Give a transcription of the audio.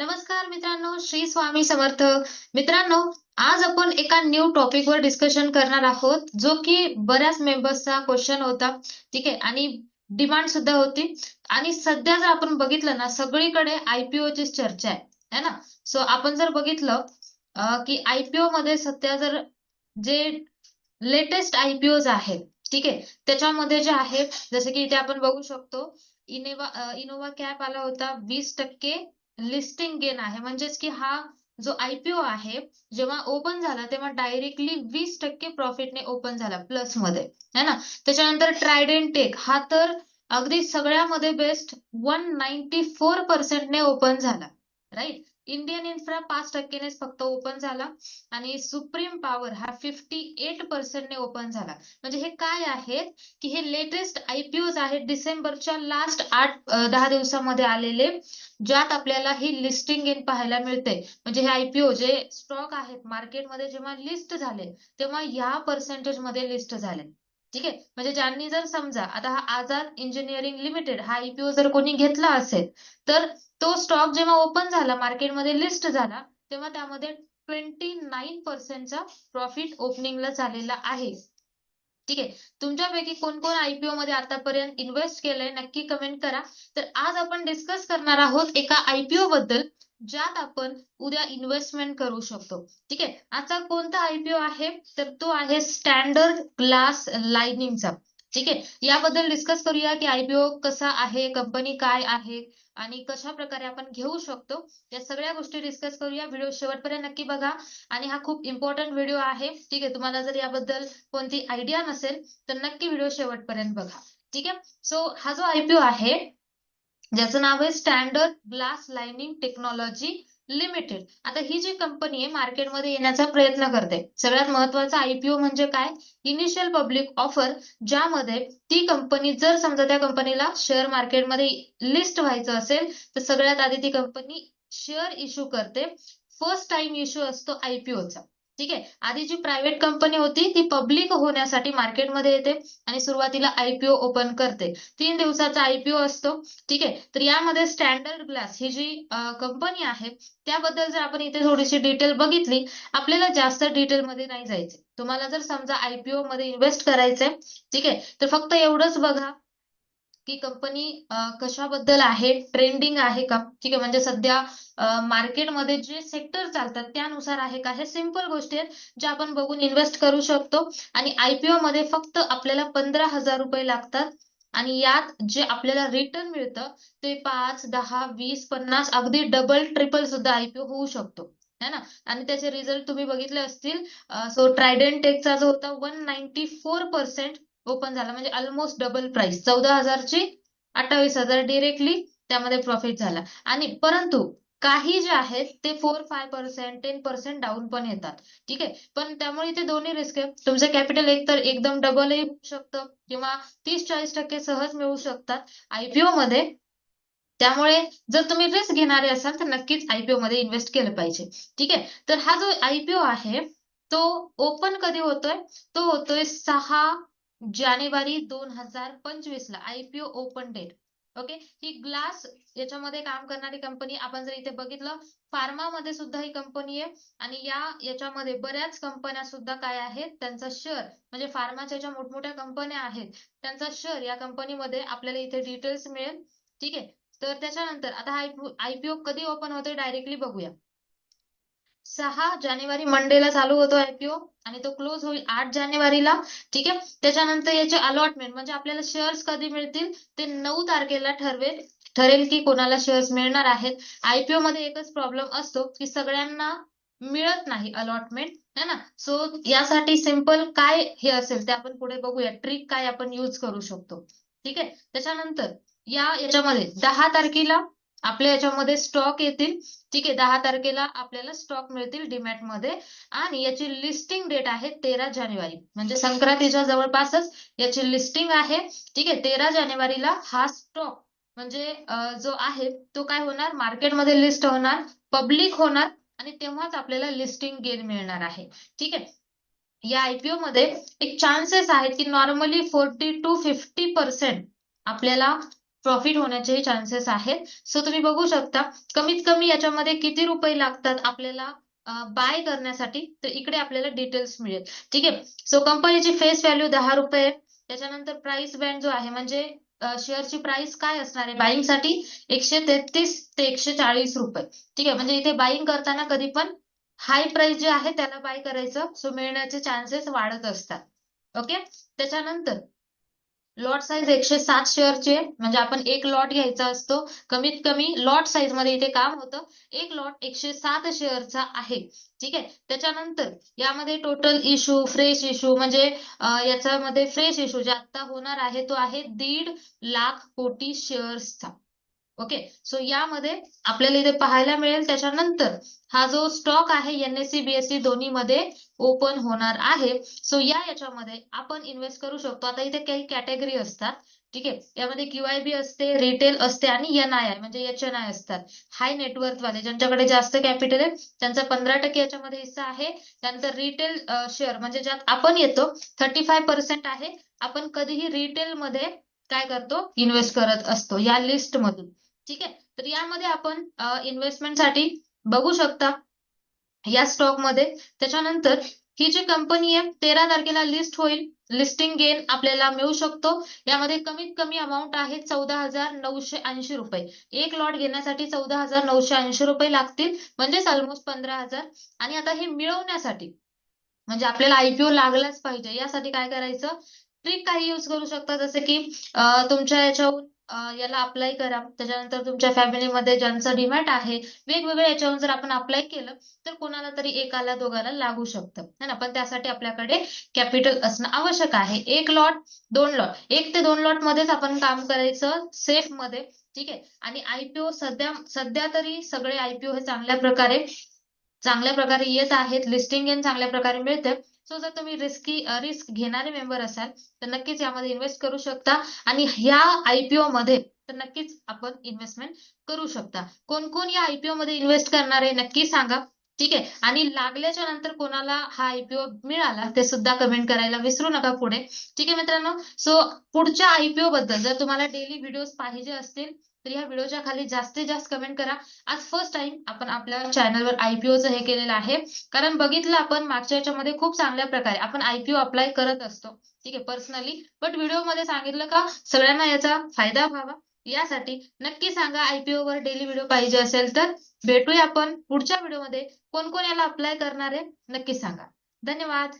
नमस्कार मित्रांनो श्री स्वामी समर्थ. मित्रांनो आज आपण एका न्यू टॉपिकवर डिस्कशन करणार आहोत जो की बऱ्याच मेंबर्सचा क्वेश्चन होता. ठीक आहे? आणि डिमांड सुद्धा होती. आणि सध्या जर आपण बघितलं ना सगळीकडे आयपीओ ची चर्चा आहे. है ना? सो आपण जर बघितलं की आयपीओ मध्ये सध्या जर जे लेटेस्ट आयपीओज आहेत ठीक आहे? त्याच्यामध्ये जे आहे जसे की इथे आपण बघू शकतो इनोवा इनोवा कॅप आला होता वीस टक्के लिस्टिंग गेन आहे. म्हणजेच की हा जो आयपीओ आहे जेव्हा ओपन झाला तेव्हा डायरेक्टली वीस टक्के प्रॉफिटने ओपन झाला प्लसमध्ये. है ना? त्याच्यानंतर ट्रायडेंट टेक हा तर अगदी सगळ्यामध्ये बेस्ट वन नाईन्टी फोर पर्सेंटने ओपन झाला. राईट इंडियन इन्फ्रा पाच टक्केनेच फक्त ओपन झाला आणि सुप्रीम पॉवर हा फिफ्टी एट पर्सेंटने ओपन झाला. म्हणजे हे काय आहेत? की हे लेटेस्ट आयपीओज आहेत डिसेंबरच्या लास्ट आठ दहा दिवसामध्ये आलेले ज्यात आपल्याला ही लिस्टिंग गेन पाहायला मिळते. म्हणजे हे आयपीओ जे स्टॉक आहेत मार्केटमध्ये जेव्हा लिस्ट झाले तेव्हा या पर्सेंटेजमध्ये लिस्ट झाले. ठीक आहे? म्हणजे ज्यांनी जर समजा आता हा आझाद इंजिनिअरिंग लिमिटेड हा आयपीओ जर कोणी घेतला असेल तर तो स्टॉक जेव्हा ओपन झाला मार्केटमध्ये लिस्ट झाला तेव्हा त्यामध्ये ट्वेंटी नाईन पर्सेंटचा प्रॉफिट ओपनिंगला झालेला आहे. ठीक आहे. तुमच्यापैकी कोण कोण आयपीओ मध्ये आतापर्यंत इन्व्हेस्ट केलंय नक्की कमेंट करा. तर आज आपण डिस्कस करणार आहोत एका आयपीओ बद्दल ज्यात आपण उद्या इन्व्हेस्टमेंट करू शकतो. ठीक आहे. आता कोणता आयपीओ आहे? तर तो आहे स्टँडर्ड ग्लास लाइनिंगचा ठीक आहे. याबद्दल डिस्कस करूया की आयपीओ कसा आहे कंपनी काय आहे आणि कशा प्रकारे आपण घेऊ शकतो. या सगळ्या गोष्टी डिस्कस करूया. व्हिडिओ शेवटपर्यंत नक्की बघा. आणि हा खूप इम्पॉर्टंट व्हिडिओ आहे. ठीक आहे. तुम्हाला जर याबद्दल कोणती आयडिया नसेल तर नक्की व्हिडिओ शेवटपर्यंत बघा. ठीक आहे. सो हा जो आयपीओ आहे ज्याचं नाव आहे standard glass lining technology limited आता ही जी कंपनी आहे मार्केटमध्ये येण्याचा प्रयत्न करते. सगळ्यात महत्त्वाचा आयपीओ म्हणजे काय? इनिशियल पब्लिक ऑफर ज्यामध्ये ती कंपनी जर समजा त्या कंपनीला शेअर मार्केटमध्ये लिस्ट व्हायचं असेल तर सगळ्यात आधी ती कंपनी शेअर इश्यू करते. फर्स्ट टाइम इश्यू असतो आयपीओचा ठीक आहे? आधी जी प्रायव्हेट कंपनी होती ती पब्लिक होण्यासाठी मार्केटमध्ये येते आणि सुरुवातीला आयपीओ ओपन करते. तीन दिवसाचा आयपीओ असतो ठीक आहे? तर यामध्ये स्टँडर्ड ग्लास ही जी कंपनी आहे त्याबद्दल जर आपण इथे थोडीशी डिटेल बघितली आपल्याला जास्त डिटेल मध्ये नाही जायचे तुम्हाला जर समजा आयपीओ मध्ये इन्व्हेस्ट करायचंय ठीक आहे? तर फक्त एवढंच बघा की कंपनी कशाबद्दल आहे? ट्रेंडिंग आहे का? ठीक आहे म्हणजे सध्या मार्केटमध्ये जे सेक्टर चालतात त्यानुसार आहे का? हे सिंपल गोष्टी आहेत ज्या आपण बघून इन्व्हेस्ट करू शकतो. आणि आयपीओ मध्ये फक्त आपल्याला पंधरा हजार रुपये लागतात. आणि यात जे आपल्याला रिटर्न मिळतं ते पाच दहा वीस पन्नास अगदी डबल ट्रिपल सुद्धा आयपीओ होऊ शकतो. है ना? आणि त्याचे रिझल्ट तुम्ही बघितले असतील सो ट्रायडेंट टेकचा जो होता one ninety four percent open झाला. म्हणजे ऑलमोस्ट डबल प्राइस चौदा हजारची अठ्ठावीस हजार डिरेक्टली त्यामध्ये प्रॉफिट झाला. आणि परंतु काही जे आहेत ते four five percent ten percent down पण येतात. ठीक आहे? पण त्यामुळे इथे दोन्ही रिस्क आहे. तुमचं कॅपिटल एक तर एकदम डबलही होऊ शकतं किंवा तीस चाळीस टक्के सहज मिळू शकतात. आयपीओ मध्ये त्यामुळे जर तुम्ही रिस्क घेणारे असाल तर नक्कीच आयपीओ मध्ये इन्व्हेस्ट केलं पाहिजे. ठीक आहे? तर हा जो आयपीओ आहे तो ओपन कधी होतोय? तो होतोय सहा जानेवारी दोन हजार पंचवीस ला आयपीओ ओपन डेट ओके ही ग्लास याच्यामध्ये काम करणारी कंपनी आपण जर इथे बघितलं फार्मामध्ये सुद्धा ही कंपनी आहे. आणि या याच्यामध्ये बऱ्याच कंपन्या सुद्धा काय आहेत? त्यांचा शेअर म्हणजे फार्माच्या ज्या मोठमोठ्या कंपन्या आहेत त्यांचा शेअर या कंपनीमध्ये आपल्याला इथे डिटेल्स मिळेल. ठीक आहे? तर त्याच्यानंतर आता आयपीओ कधी ओपन होते डायरेक्टली बघूया. सहा जानेवारी मंडेला चालू होतो आयपीओ आणि तो क्लोज होईल आठ जानेवारीला. ठीक आहे? त्याच्यानंतर याचे अलॉटमेंट म्हणजे आपल्याला शेअर्स कधी मिळतील ते नऊ तारखेला ठरवेल. ठरेल की कोणाला शेअर्स मिळणार आहेत. आयपीओ मध्ये एकच प्रॉब्लेम असतो की सगळ्यांना मिळत नाही अलॉटमेंट है ना? सो यासाठी सिंपल काय हे असेल ते आपण पुढे बघूया. ट्रिक काय आपण यूज करू शकतो. ठीक आहे? त्याच्यानंतर या याच्यामध्ये दहा तारखेला आपल्या याच्यामध्ये स्टॉक येतील. ठीक आहे दहा तारखेला आपल्याला स्टॉक मिळतील डीमॅटमध्ये. आणि याची लिस्टिंग डेट आहे तेरा जानेवारी. म्हणजे संक्रांतीच्या जवळपासच याची लिस्टिंग आहे. ठीक आहे तेरा जानेवारीला हा स्टॉक म्हणजे जो आहे तो काय होणार? मार्केटमध्ये लिस्ट होणार पब्लिक होणार आणि तेव्हाच आपल्याला लिस्टिंग गेन मिळणार आहे. ठीक आहे? या आयपीओ मध्ये एक चान्सेस आहेत की normally forty two fifty percent आपल्याला प्रॉफिट होण्याचे चान्सेस आहेत. सो तुम्ही बघू शकता कमीत कमी याच्यामध्ये किती रुपये लागतात आपल्याला बाय करण्यासाठी? तर इकडे आपल्याला डिटेल्स मिळेल. ठीक आहे? सो कंपनीची फेस व्हॅल्यू दहा रुपये त्याच्यानंतर प्राइस बँड जो आहे म्हणजे शेअरची प्राइस काय असणार आहे? बाईंगसाठी एकशे तेहतीस ते एकशे चाळीस रुपये. ठीक आहे? म्हणजे इथे बाईंग करताना कधी पण हाय प्राइस जे आहे त्याला बाय करायचं. सो मिळण्याचे चान्सेस वाढत असतात. ओके त्याच्यानंतर लॉट साईज एकशे सात शेअरचे म्हणजे आपण एक लॉट घ्यायचा असतो. कमीत कमी लॉट साईजमध्ये इथे काम होतं. एक लॉट एकशे सात शेअरचा आहे. ठीक आहे? त्याच्यानंतर यामध्ये टोटल इश्यू फ्रेश इश्यू म्हणजे याच्यामध्ये फ्रेश इश्यू जे आता होणार आहे तो आहे दीड लाख कोटी शेअर्सचा ओके सो यामध्ये आपल्याला इथे पाहायला मिळेल त्याच्यानंतर हा जो स्टॉक आहे एनएससी बीएससी दोन्ही मध्ये ओपन होणार आहे. सो या याच्यामध्ये आपण इन्व्हेस्ट करू शकतो. आता इथे काही कॅटेगरी असतात ठीक आहे? यामध्ये क्यूआयबी असते रिटेल असते आणि एनआयआय म्हणजे एच एन आय असतात. हाय नेटवर्थ वाले ज्यांच्याकडे जास्त कॅपिटल आहे त्यांचा पंधरा टक्के याच्यामध्ये हिस्सा आहे. त्यानंतर रिटेल शेअर म्हणजे ज्यात आपण येतो थर्टी फाय पर्सेंट आहे. आपण कधीही रिटेल मध्ये काय करतो? इन्व्हेस्ट करत असतो या लिस्ट मधून. ठीक आहे? तर यामध्ये आपण इन्व्हेस्टमेंटसाठी बघू शकता या स्टॉकमध्ये त्याच्यानंतर ही जी कंपनी आहे तेरा तारखेला लिस्ट होईल. लिस्टिंग गेन आपल्याला मिळू शकतो. यामध्ये कमीत कमी अमाऊंट आहे चौदा हजार नऊशे ऐंशी रुपये. एक लॉट घेण्यासाठी चौदा हजार नऊशे ऐंशी रुपये लागतील. म्हणजेच ऑलमोस्ट पंधरा हजार. आणि आता हे मिळवण्यासाठी म्हणजे आपल्याला आयपीओ लागलाच पाहिजे. यासाठी काय करायचं? ट्रिक काही यूज करू शकता. जसं की तुमच्या याच्यावर याला अप्लाय करा. त्याच्यानंतर तुमच्या फॅमिलीमध्ये ज्यांचं डिमॅट आहे वेगवेगळ्या याच्यावर जर आपण अप्लाय केलं तर कोणाला तरी एकाला दोघाला लागू शकतं. है ना? पण त्यासाठी आपल्याकडे कॅपिटल असणं आवश्यक आहे. एक लॉट दोन लॉट एक ते दोन लॉट मध्येच आपण काम करायचं सेफमध्ये. ठीक आहे? आणि आयपीओ सध्या सध्या तरी सगळे आयपीओ हे चांगल्या प्रकारे चांगल्या प्रकारे येत आहेत. लिस्टिंग गेन चांगल्या प्रकारे मिळते सो जर तुम्ही रिस्की रिस्क घेणारे मेंबर असाल तर नक्कीच यामध्ये इन्व्हेस्ट करू शकता. आणि ह्या आयपीओ मध्ये तर नक्कीच आपण इन्व्हेस्टमेंट करू शकता. कोण कोण या आयपीओ मध्ये इन्व्हेस्ट करणार आहे नक्की सांगा. ठीक आहे? आणि लागल्याच्या नंतर कोणाला हा आयपीओ मिळाला ते सुद्धा कमेंट करायला विसरू नका पुढे. ठीक आहे मित्रांनो? सो पुढच्या आयपीओ बद्दल जर तुम्हाला डेली व्हिडिओ पाहिजे असतील तर या व्हिडिओच्या खाली जास्तीत जास्त कमेंट करा. आज फर्स्ट टाइम आपण आपल्या चॅनलवर आयपीओचं हे केलेलं आहे. कारण बघितलं आपण मागच्या याच्यामध्ये खूप चांगल्या प्रकारे आपण आयपीओ अप्लाय करत असतो. ठीक आहे? पर्सनली बट व्हिडिओमध्ये सांगितलं का सगळ्यांना याचा फायदा व्हावा. यासाठी नक्की सांगा आयपीओ वर डेली व्हिडिओ पाहिजे असेल तर. भेटूया आपण पुढच्या व्हिडिओमध्ये कोण कोण याला अप्लाय करणार आहे नक्की सांगा. धन्यवाद.